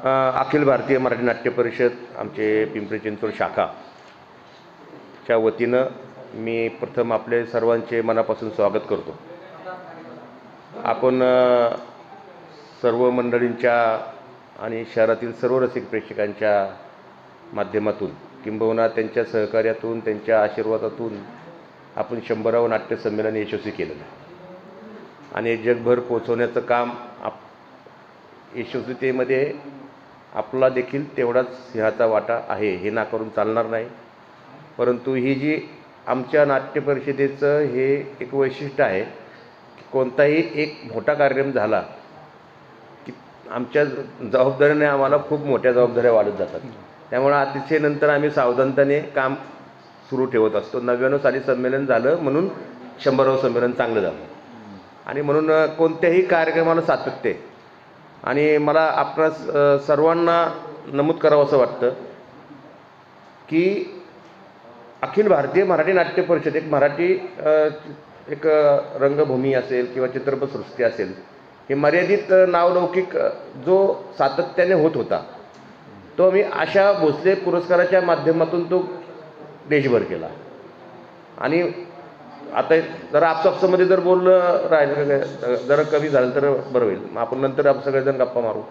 अखिल भारतीय मराठी नाट्य परिषद आमचे पिंपरी चिंचवड शाखा. च्या वतीनं मी प्रथम आपले सर्वांचे मनापासून स्वागत करतो. आपण सर्व मंडळींच्या आणि शहरातील सर्व रसिक प्रेक्षकांच्या माध्यमातून किंबहुना त्यांच्या सहकार्यातून त्यांच्या आशीर्वादातून आपण शंभरावं नाट्य संमेलन यशस्वी केलेलं आहे. आणि जगभर पोचवण्याचं काम आप यशस्वीतेमध्ये आपला देखील तेवढाच सिंहाचा वाटा आहे हे नाकारून चालणार नाही. परंतु ही जी आमच्या नाट्य परिषदेचं हे एक वैशिष्ट्य आहे की कोणताही एक मोठा कार्यक्रम झाला की आमच्या जबाबदारीने आम्हाला खूप मोठ्या जबाबदाऱ्या वाढत जातात. त्यामुळं अतिशय नंतर आम्ही सावधानतेने काम सुरू ठेवत असतो. नव्याण्णव साली संमेलन झालं म्हणून शंभरावं संमेलन चांगलं झालं. आणि म्हणून कोणत्याही कार्यक्रमाला सातत्य आहे. आणि मला आपणास सर्वांना नमूद करावं असं वाटतं की अखिल भारतीय मराठी नाट्य परिषद एक मराठी एक रंगभूमी असेल किंवा चित्रपटसृष्टी असेल हे मर्यादित नावलौकिक जो सातत्याने होत होता तो मी आशा भोसले पुरस्काराच्या माध्यमातून तो देशभर केला. आणि आता जरा आपसापसामध्ये जर बोललं राहिलं का- जरा कमी झालं तर बरं होईल. मग आपण नंतर आपण सगळेजण गप्पा मारू.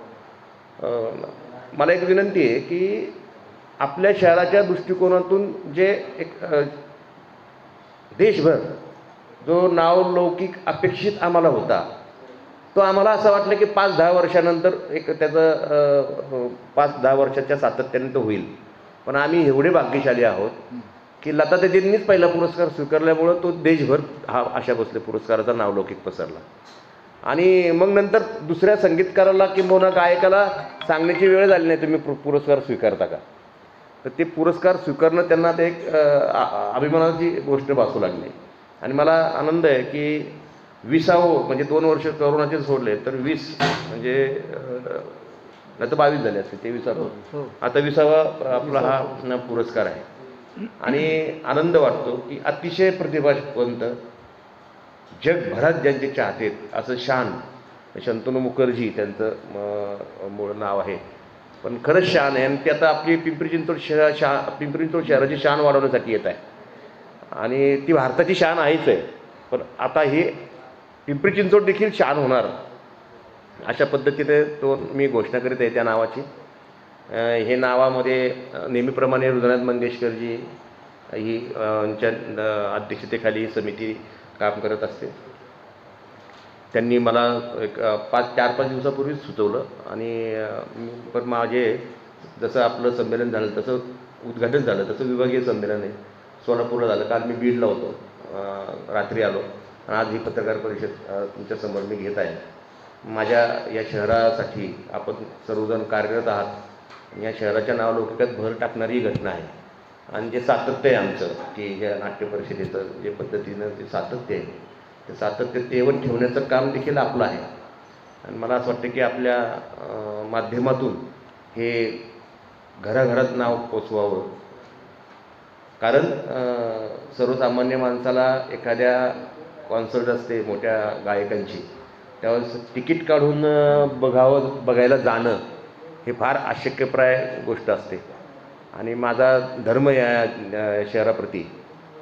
मला एक विनंती आहे की आपल्या शहराच्या दृष्टिकोनातून जे एक देशभर जो नावलौकिक अपेक्षित आम्हाला होता तो आम्हाला असं वाटलं की पाच दहा वर्षानंतर एक त्याचं पाच दहा वर्षाच्या सातत्याने तो होईल. पण आम्ही एवढे भाग्यशाली आहोत की लता दीदींनीच पहिला पुरस्कार स्वीकारल्यामुळं तो देशभर हा आशा भोसले पुरस्काराचा नावलौकिक पसरला. आणि मग नंतर दुसऱ्या संगीतकाराला किंबहुना गायकाला सांगण्याची वेळ झाली नाही तुम्ही पु- पुरस्कार स्वीकारता का? तर ते पुरस्कार स्वीकारणं त्यांना ते एक अभिमानाची गोष्ट भासू लागली. आणि मला आनंद आहे की विसावं म्हणजे दोन वर्ष करोनाचे सोडले तर वीस म्हणजे नाही तर बावीस झाले असते ते विसावं. आता विसावा आपला हा पुरस्कार आहे. आणि आनंद वाटतो की अतिशय प्रतिभावंत जगभरात ज्यांचे चाहते आहेत, असं शान शंतनू मुखर्जी त्यांचं म, मूळ नाव आहे. पण खरंच शान आहे आणि ते आता आपली पिंपरी चिंचवड शहर शा पिंपरी चिंचवड शहराची शान वाढवण्यासाठी येत आहे. आणि ती भारताची शान आहेच आहे पण आता हे पिंपरी चिंचवड देखील शान होणार अशा पद्धतीने तो मी घोषणा करीत आहे त्या नावाची. हे नावामध्ये नेहमीप्रमाणे हृदयनाथ मंगेशकरजी ही यांच्या अध्यक्षतेखाली ही समिती काम करत असते. त्यांनी मला एक पाच चार पाच दिवसापूर्वीच सुचवलं आणि पण माझे जसं आपलं संमेलन झालं तसं उद्घाटन झालं तसं विभागीय संमेलन आहे. सोलापूरला झालं काल मी बीडला होतो. रात्री आलो आणि आज ही पत्रकार परिषद तुमच्यासमोर मी घेत आहे. माझ्या या शहरासाठी आपण सर्वजण कार्यरत आहात. या शहराच्या नावलौकिकात भर टाकणारी ही घटना आहे. आणि जे सातत्य आहे आमचं की ज्या नाट्य परिषदेचं जे पद्धतीनं ते सातत्य आहे ते सातत्य तेवण ठेवण्याचं काम देखील आपलं आहे. आणि मला असं वाटतं की आपल्या माध्यमातून हे घराघरात नाव पोचवावं. कारण सर्वसामान्य माणसाला एखाद्या कॉन्सर्ट असते मोठ्या गायकांची त्यावेळेस तिकीट काढून बघावं बघायला जाणं हे फार आशक्यप्राय गोष्ट असते. आणि माझा धर्म या शहराप्रती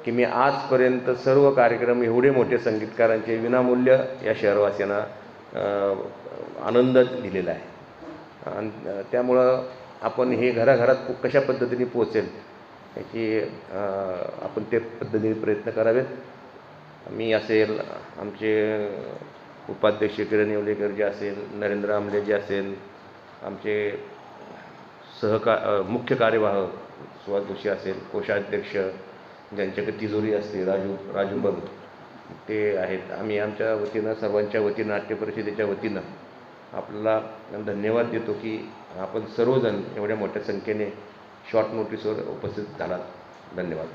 की मी आजपर्यंत सर्व कार्यक्रम एवढे मोठे संगीतकारांचे विनामूल्य या शहरवासियांना आनंद दिलेला आहे. आणि त्यामुळं आपण हे घराघरात कशा पद्धतीने पोचेल याची आपण ते पद्धतीने प्रयत्न करावेत. मी असेल आमचे उपाध्यक्ष किरण येवलेकर जे असेल नरेंद्र आमले जे असेल आमचे सहका मुख्य कार्यवाह सुहास जोशी असेल कोषाध्यक्ष ज्यांच्याकडे तिजोरी असते राजू राजू बंग ते आहेत. आम्ही आमच्या वतीनं सर्वांच्या वतीनं नाट्य परिषदेच्या वतीनं आपल्याला धन्यवाद देतो की आपण सर्वजण एवढ्या मोठ्या संख्येने शॉर्ट नोटीसवर उपस्थित झालात. धन्यवाद.